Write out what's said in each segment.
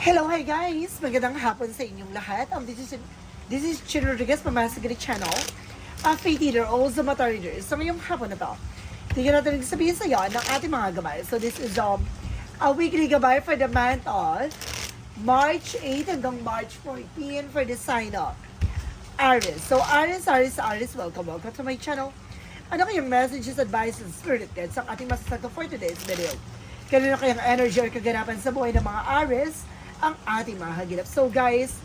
Hello, hi guys! Magandang hapon sa inyong lahat. Um, this is this is Chin Rodriguez from Masagari Channel. A faith eater, also mata reader. So ngayong hapon na to, tingnan natin sabihin sa iyo ng ating mga gabay. So this is um, a weekly gabay for the month of March 8 hanggang March 14 for the sign up. Aris. So Aris, Aris, Aris, welcome, welcome to my channel. Ano kayong messages, advice, and spirit guides ang ating masasagot for today's video? Kanino kayang energy or kaganapan sa buhay ng mga Aris ang ating mga hagilap. So guys,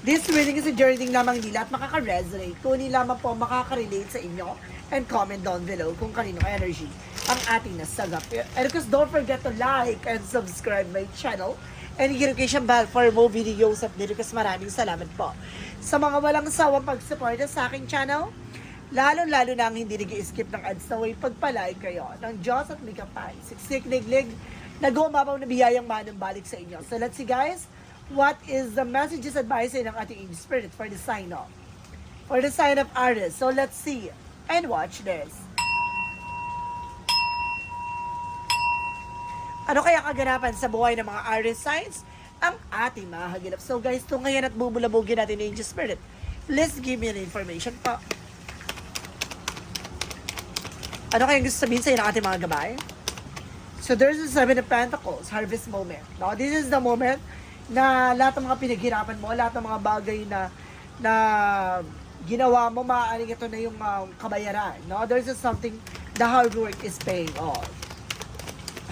this reading is a journey lamang nila at makaka-resonate kung hindi lamang po makaka-relate sa inyo and comment down below kung kanino energy ang ating nasagap. And of course, don't forget to like and subscribe my channel and hit notification bell for more videos at dito kasi maraming salamat po. Sa mga walang sawang pag-suporta sa aking channel, lalo-lalo na ang hindi nag-skip ng ads na way pagpalay kayo ng Diyos at may kapay. Siksik, liglig, nag-umabaw na biyayang manong balik sa inyo. So let's see guys, what is the messages advice ng ating angel spirit for the sign up? For the sign of Aries. So let's see and watch this. Ano kaya kaganapan sa buhay ng mga Aries signs? Ang ating mga. So guys, ito ngayon at bubulabugin natin ng angel spirit. Let's give me the information pa. Ano kaya gusto sabihin sa inyo ng ating mga gabay? So there's a Seven of Pentacles, harvest moment. Now, this is the moment na lahat ng mga pinaghirapan mo, lahat ng mga bagay na na ginawa mo, maaaring ito na yung um, kabayaran. No? There's a something, the hard work is paying off.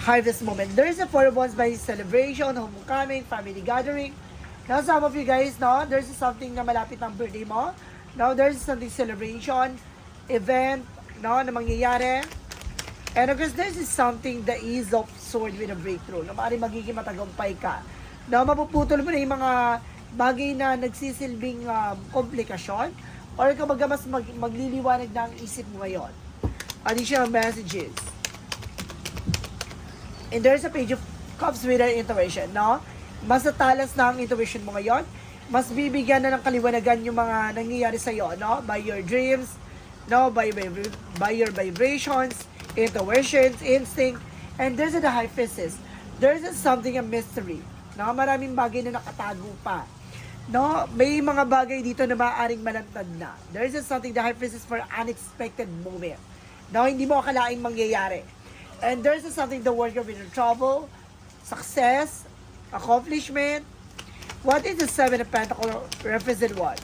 Harvest moment. There's a four of wands by celebration, homecoming, family gathering. Now, some of you guys, no, there's something na malapit ng birthday mo. Now, there's something celebration, event, no, na mangyayari. And of course, this is something the ease of sword with a breakthrough. Na maaaring magiging matagumpay ka. Na mapuputol mo na yung mga bagay na nagsisilbing um, komplikasyon or kumbaga mas mag, magliliwanag na ang isip mo ngayon. Additional messages. And there's a page of cups with an intuition, no? Mas natalas na ang intuition mo ngayon. Mas bibigyan na ng kaliwanagan yung mga nangyayari sa iyo, no? By your dreams, no? By, by, by your vibrations, intuitions, instinct, and there's a the hyphesis. There's something, a mystery. No? Maraming bagay na nakatago pa. No? May mga bagay dito na maaaring malantad na. There's a something, the hyphesis for unexpected moment. No? Hindi mo akalaing mangyayari. And there's a something, the of inner trouble, success, accomplishment. What is the Seven of Pentacles represent what?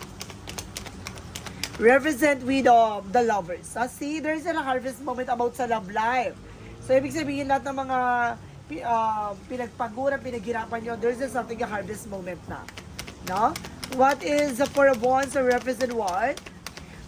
Represent with um, the lovers. Ah, see, there's a harvest moment about sa love life. So, ibig sabihin lahat ng mga uh, pinagpaguran, pinaghirapan nyo, there's a something a harvest moment na. No? What is the Four of Wands or represent what?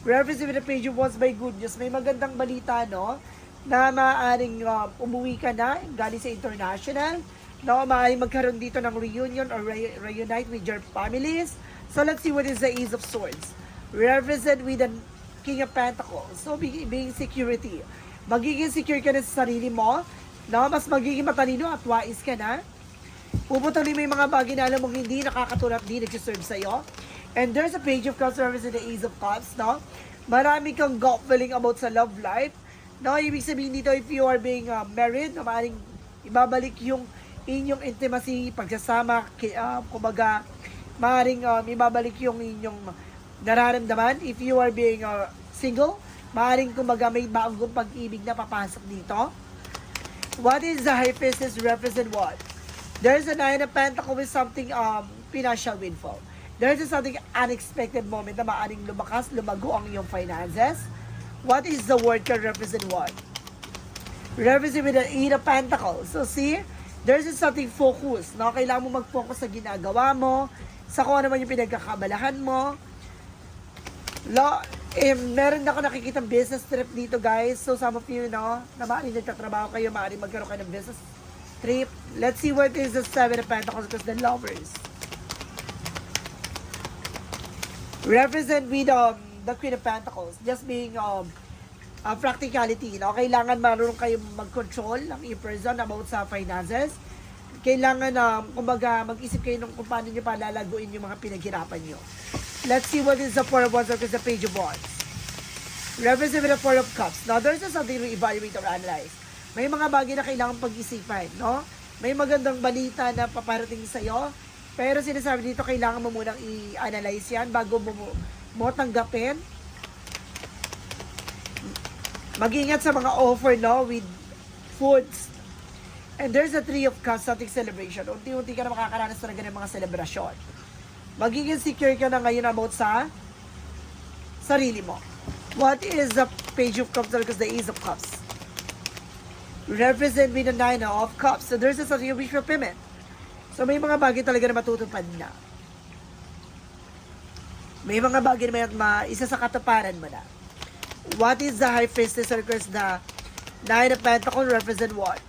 Represent with the Page of Wands by good news. May magandang balita, no? Na maaaring um, umuwi ka na, galing sa international. No, maaaring magkaroon dito ng reunion or re- reunite with your families. So, let's see what is the Ace of Swords represent with the King of Pentacles. So, being, security. Magiging secure ka na sa sarili mo. No? Mas magiging matalino at wise ka na. Puputulin mo yung mga bagay na alam mong hindi nakakatulad, hindi nag-serve sa'yo. And there's a page of cups represent the Ace of Cups, no? Marami kang gut feeling about sa love life. No, ibig sabihin dito, if you are being uh, married, na maaaring ibabalik yung inyong intimacy, pagsasama, uh, kumbaga, maaaring um, ibabalik yung inyong nararamdaman. If you are being uh, single, maaaring kumbaga may bagong pag-ibig na papasok dito. What is the hyphesis represent what? There's a nine of pentacles with something um, financial windfall. There's a something unexpected moment na maaaring lumakas, lumago ang iyong finances. What is the word can represent what? Represent with the eight of pentacles. So see, there's a something focus. No? Kailangan mo mag-focus sa ginagawa mo, sa kung ano man yung pinagkakabalahan mo. Lo, eh, meron ako nakikita business trip dito guys. So some of you, no, na maaaring nagtatrabaho kayo, maaaring magkaroon kayo ng business trip. Let's see what is the Seven of Pentacles because the lovers. Represent with um, the Queen of Pentacles. Just being um, uh, practicality. No? Kailangan marunong kayo mag-control ng person about sa finances. Kailangan, um, kumbaga, mag-isip kayo ng kung paano nyo palalaguin yung mga pinaghirapan nyo. Let's see what is the Four of Wands versus the Page of Wands. Represent the Four of Cups. Now, there's something to evaluate or analyze. May mga bagay na kailangan pag-isipan, no? may magandang balita na paparating sa'yo. Pero sinasabi dito, kailangan mo munang i-analyze yan bago mo, mo tanggapin. Mag-ingat sa mga offer, no, with foods. And there's a Three of something celebration. Unti-unti ka na makakaranas talaga ng mga selebrasyon. Magiging secure ka na ngayon about sa sarili mo. What is the Page of Cups? Because the Ace of Cups represent with the Nine of Cups. So there's a you wish fulfillment. So may mga bagay talaga na matutupad na. May mga bagay na may ma, isa sa katuparan mo na. What is the High Priestess Circus na Nine of Pentacles represent what?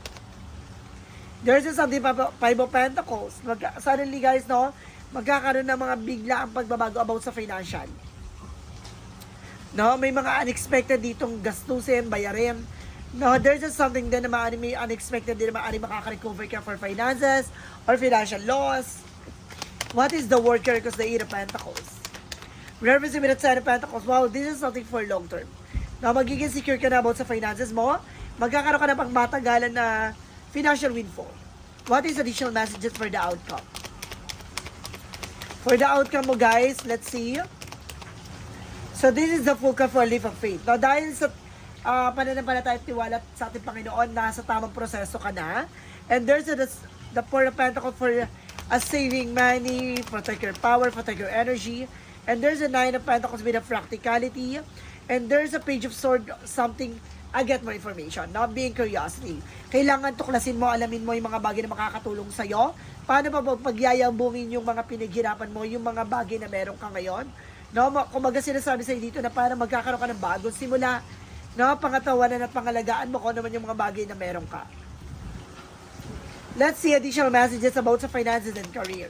There's something pa Five of Pentacles. Mag, suddenly guys, no? Magkakaroon ng mga bigla ang pagbabago about sa financial. No, may mga unexpected ditong gastusin, bayarin. No, there's just something din na maaari may unexpected din na maaari makaka-recover ka for finances or financial loss. What is the worker? Because the Eight of Pentacles. Referencing with the Ten of Pentacles, wow, this is something for long term. Na magiging secure ka na about sa finances mo, magkakaroon ka na pang matagalan na financial windfall. What is additional messages for the outcome? For the outcome mo guys, let's see. So this is the cup for leap of faith. Now dahil sa uh, pananampalataya at tiwala sa ating Panginoon, nasa tamang proseso ka na. And there's a, the Four of Pentacles for a saving money, protect your power, protect your energy. And there's a Nine of Pentacles with a practicality. And there's a Page of Sword, something, I get more information, not being curiosity. Kailangan tuklasin mo, alamin mo yung mga bagay na makakatulong sa'yo. Paano ba pagyayambungin yung mga pinaghirapan mo, yung mga bagay na meron ka ngayon? No, kumaga sinasabi sa'yo dito na para magkakaroon ka ng bagong simula, no, pangatawanan at pangalagaan mo kung ano man yung mga bagay na meron ka. Let's see additional messages about sa finances and career.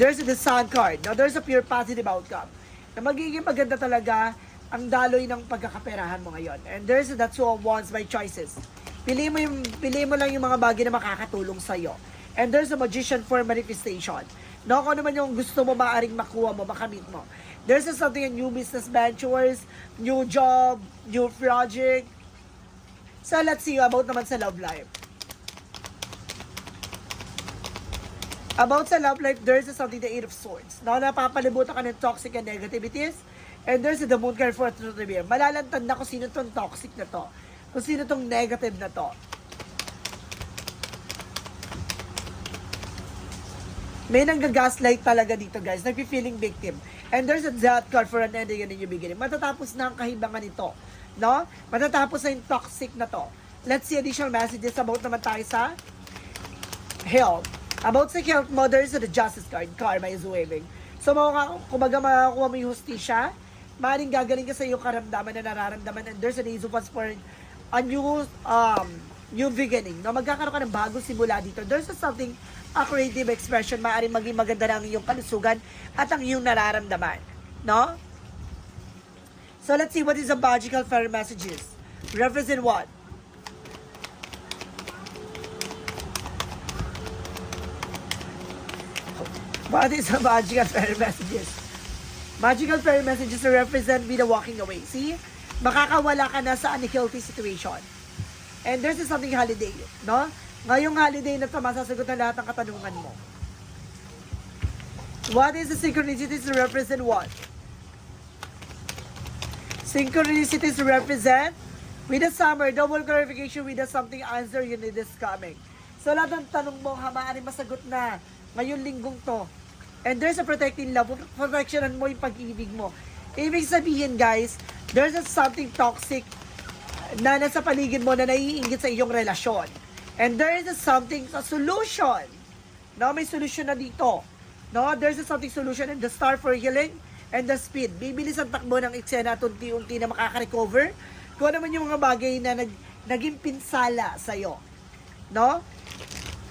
There's the sun card. Now, there's a pure positive outcome. Na magiging maganda talaga ang daloy ng pagkakaperahan mo ngayon. And there's the two of wands by choices. Pili mo, yung, pili mo lang yung mga bagay na makakatulong sa'yo. And there's a magician for manifestation. No, kung ano man yung gusto mo maaring makuha mo, makamit mo. There's a something, a new business ventures, new job, new project. So, let's see about naman sa love life. About sa love life, there's a something the Eight of Swords. No, napapalibutan ka ng toxic and negativities. And there's the Moon card for truth reveal. Malalantad na kung sino tong toxic na to. Kung sino tong negative na to. May nanggagaslight talaga dito guys. Nagpi-feeling victim. And there's a death card for an ending and a new beginning. Matatapos na ang kahibangan nito. No? Matatapos na yung toxic na to. Let's see additional messages about naman tayo sa health. About sa health mo, there's the justice card. Karma is waving. So, mga, kumaga makakuha mo yung hustisya, maaaring gagaling ka sa iyong karamdaman na nararamdaman and there's an wands for a new, um, new beginning. No, magkakaroon ka ng bagong simula dito. There's a something, a creative expression, maaaring maging maganda na ang iyong kalusugan at ang iyong nararamdaman. No? So, let's see what is the magical fairy messages. Represent what? What is the magical fairy messages? Magical fairy messages represent with the walking away. See? Makakawala ka na sa unhealthy situation. And there's something holiday, no? Ngayong holiday na to, masasagot na lahat ng katanungan mo. What is the synchronicities to represent what? Synchronicities represent with the summer, double clarification with the something answer you need is coming. So lahat ng tanong mo, ha, maaaring masagot na ngayong linggong to. And there's a protecting love, protectionan mo yung pag-ibig mo. Ibig sabihin guys, there's a something toxic na nasa paligid mo na naiingit sa iyong relasyon. And there is a something, a solution. No, may solution na dito. No, there's a something solution and the star for healing and the speed. Bibilis ang takbo ng eksena at unti-unti na makaka-recover. Kung ano man yung mga bagay na nag, naging pinsala sa'yo. No?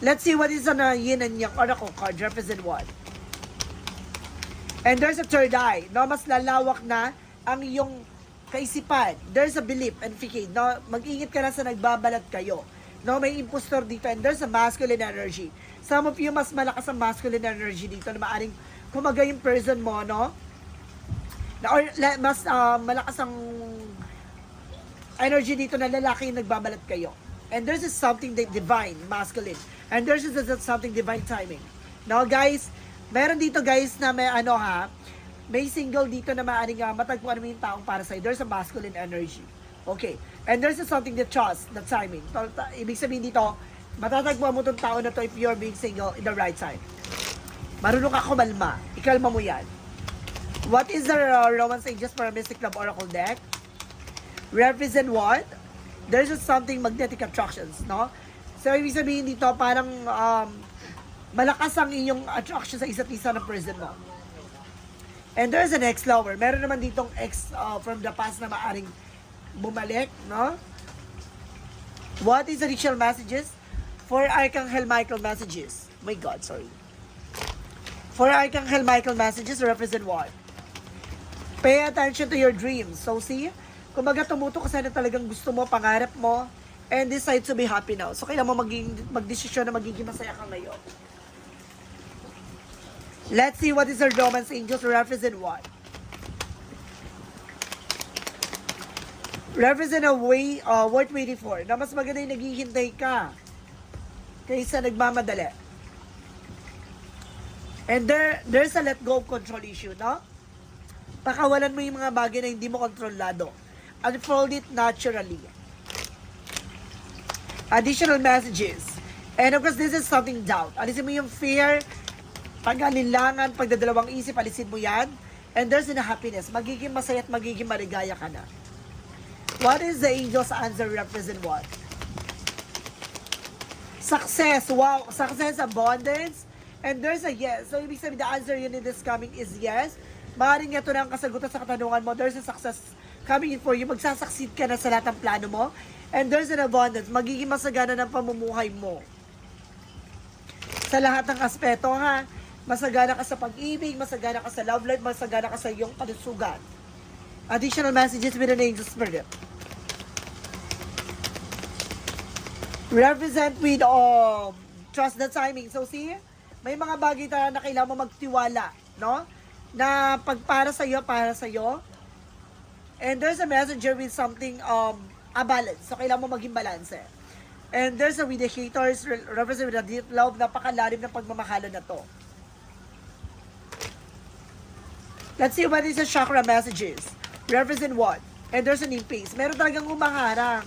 Let's see what is on a yin and yang oracle card. Represent what? And there's a third eye. No, mas lalawak na ang iyong kaisipan. There's a belief and faith. No, mag-ingat ka na sa nagbabalat kayo. No, may impostor dito and there's a masculine energy. Some of you mas malakas ang masculine energy dito na maaring kumaga yung person mo, no? Na, or mas ah, malakas ang energy dito na lalaki yung nagbabalat kayo. And there's is something divine, masculine. And there's is something divine timing. No, guys, meron dito guys na may ano ha, may single dito na maaaring uh, matagpuan mo yung taong para sa'yo. There's a masculine energy. Okay. And there's something that trust, that timing. Ibig sabihin dito, matatagpuan mo tong tao na to if you're being single in the right time. Marunong ka kumalma. Ikalma mo yan. What is the uh, Romance Angels for a Mystic Love Oracle deck? Represent what? There's just something magnetic attractions, no? So, ibig sabihin dito, parang um, malakas ang inyong attraction sa isa't isa ng person mo. And there's an ex-lover. Meron naman ditong ex uh, from the past na maaring bumalik, no? What is additional messages? For Archangel Michael messages. My God, sorry. For Archangel Michael messages represent what? Pay attention to your dreams. So see, kumbaga tumuto ka sa na talagang gusto mo, pangarap mo, and decide to be happy now. So kailangan mo maging, magdesisyon na magiging masaya ka ngayon. Let's see what is our romance angels represent what? Represent a way, uh, worth waiting for. Na mas maganda yung naghihintay ka kaysa nagmamadali. And there, there's a let go of control issue, no? Pakawalan mo yung mga bagay na hindi mo kontrolado. Unfold it naturally. Additional messages. And of course, this is something doubt. Alisin mo yung fear, pag-alilangan, pagdadalawang isip, alisin mo yan. And there's in happiness. Magiging masaya at magiging maligaya ka na. What is the angel's answer represent what? Success. Wow. Success, abundance. And there's a yes. So, ibig sabihin, the answer yun in this coming is yes. Maaaring ito na ang kasagutan sa katanungan mo. There's a success coming in for you. Magsasucceed ka na sa lahat ng plano mo. And there's an abundance. Magiging masagana ng pamumuhay mo. Sa lahat ng aspeto, ha? Masagana ka sa pag-ibig, masagana ka sa love life, masagana ka sa iyong kalusugan. Additional messages with an angel spirit. Represent with um, trust the timing. So see, may mga bagay tayo na kailangan mo magtiwala, no? Na pag para sa iyo, para sa iyo. And there's a messenger with something um a balance. So kailangan mo maging balance. And there's a with the haters re- represent with a deep love, napakalalim ng pagmamahalan na to. Let's see what is the chakra messages. Represent what? And there's an impace. Meron talagang humaharang.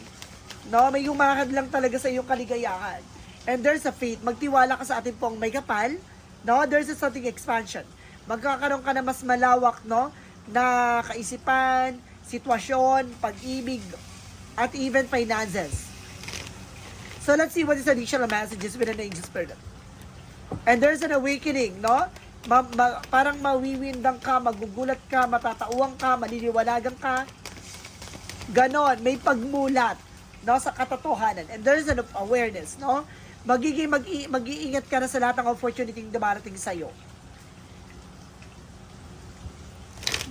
No, may humakad lang talaga sa iyong kaligayahan. And there's a faith. Magtiwala ka sa ating pong may kapal. No, there's a something expansion. Magkakaroon ka na mas malawak, no, na kaisipan, sitwasyon, pag-ibig, at even finances. So let's see what is additional messages with an angel spirit. And there's an awakening, no? Ma- ma- parang mawiwindang ka, magugulat ka, matatauwang ka, maliliwanagan ka. Ganon, may pagmulat no, sa katotohanan. And there's an awareness, no? Magiging mag mag-iingat ka na sa lahat ng opportunity na dumarating sa iyo.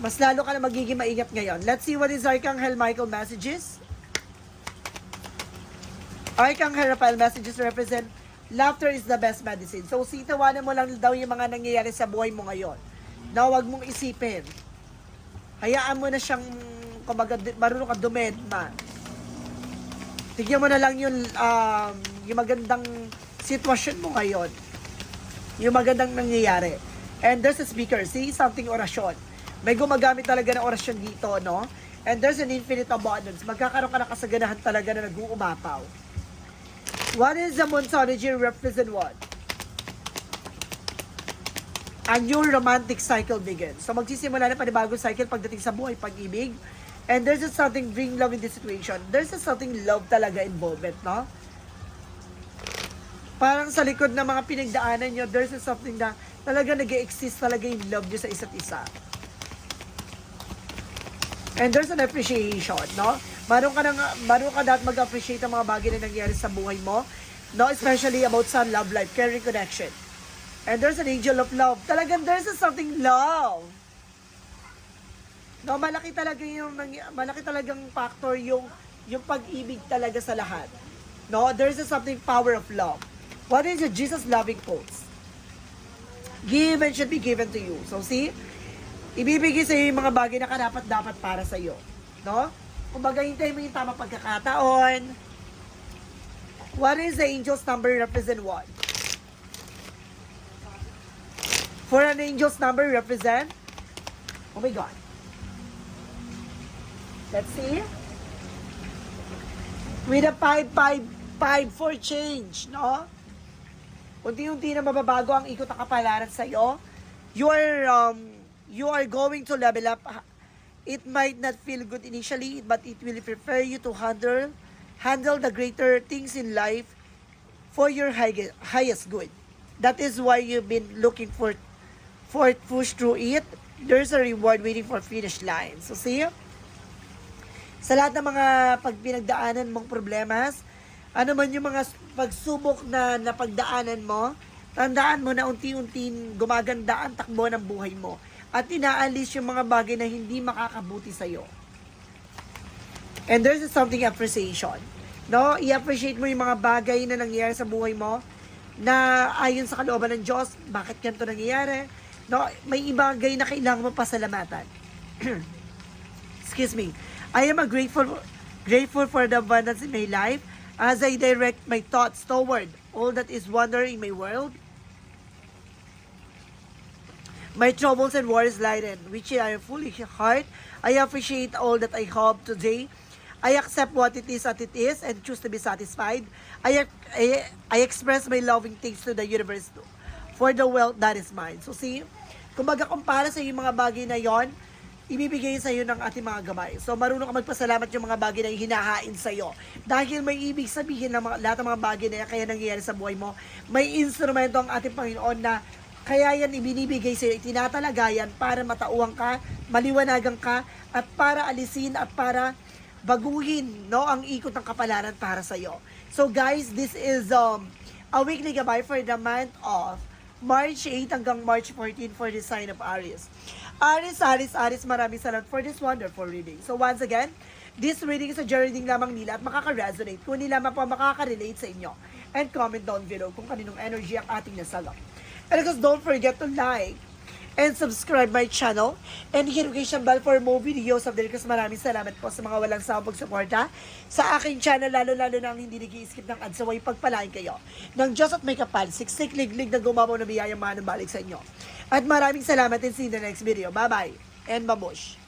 Mas lalo ka na magiging maingat ngayon. Let's see what is Archangel Michael messages. Archangel Raphael messages represent laughter is the best medicine. So, sitawanan mo lang daw yung mga nangyayari sa buhay mo ngayon. Na huwag mong isipin. Hayaan mo na siyang, kumbaga, marunong ka dumedma. Tignan mo na lang yung, um, yung magandang sitwasyon mo ngayon. Yung magandang nangyayari. And there's a speaker, see something orasyon. May gumagamit talaga ng orasyon dito, no? And there's an infinite abundance. Magkakaroon ka ng kasaganahan talaga na nag-uumapaw. What is the Monsology represent what? A new romantic cycle begins. So magsisimula na panibagong cycle pagdating sa buhay pag-ibig. And there's just something bring love in this situation. There's just something love talaga involvement, no? Parang sa likod ng mga pinagdaanan nyo, there's just something na talaga nag exist talaga yung love nyo sa isa't isa. And there's an appreciation, no? Maroon ka, nang, maroon ka dapat mag-appreciate ang mga bagay na nangyayari sa buhay mo, no? Especially about sa love life, caring connection. And there's an angel of love. Talagang there's a something love. No, malaki talaga yung malaki talagang factor yung yung pag-ibig talaga sa lahat. No, there's a something power of love. What is the Jesus loving quotes? Give and should be given to you. So see, ibibigay sa iyo yung mga bagay na karapat dapat para sa iyo. No? Kumbaga, hintayin mo yung tamang pagkakataon. What is the angel's number represent what? For an angel's number represent? Oh my God. Let's see. With a 555 for change, no? Unti-unti na mababago ang ikot ng kapalaran sa iyo. You are um you are going to level up. It might not feel good initially, but it will prepare you to handle handle the greater things in life for your high, highest good. That is why you've been looking for for push through it. There's a reward waiting for finish line. So see? Sa lahat ng mga pagpinagdaanan mong problemas, ano man yung mga pagsubok na napagdaanan mo, tandaan mo na unti-unti gumaganda ang takbo ng buhay mo at inaalis yung mga bagay na hindi makakabuti sa'yo. And there's something appreciation. No? I-appreciate mo yung mga bagay na nangyayari sa buhay mo na ayon sa kalooban ng Diyos, bakit ganito nangyayari? No? May ibagay na kailangan mo pasalamatan. Excuse me. I am a grateful grateful for the abundance in my life as I direct my thoughts toward all that is wonder in my world. My troubles and worries lighten, which I am fully heart. I appreciate all that I have today. I accept what it is as it is and choose to be satisfied. I, I, I express my loving things to the universe for the wealth that is mine. So see, kumbaga kumpara sa yung mga bagay na yon, ibibigay sa iyo ng ating mga gabay. So marunong ka magpasalamat yung mga bagay na hinahain sa iyo. Dahil may ibig sabihin ng mga, lahat ng mga bagay na yan, kaya nangyayari sa buhay mo, may instrumento ang ating Panginoon na kaya yan ibinibigay sa iyo, itinatalaga yan para matauhan ka, maliwanagan ka, at para alisin at para baguhin no ang ikot ng kapalaran para sa iyo. So guys, this is um a weekly gabay for the month of March 8 hanggang March 14 for the sign of Aries. Aries, Aries, Aries, maraming salamat for this wonderful reading. So once again, this reading is a journey lamang nila at makaka-resonate kung nila pa makaka-relate sa inyo. And comment down below kung kaninong energy ang ating nasalap. And of course, don't forget to like and subscribe my channel and hit notification bell for more videos of Delcos. Maraming salamat po sa mga walang sawang pagsuporta sa aking channel, lalo-lalo na ang hindi nag-i-skip ng ads, away pagpalain kayo ng Diyos at may kapal, siksik, liglig na gumabaw na biyayang manubalik sa inyo. At maraming salamat and see you in the next video. Bye-bye and babush!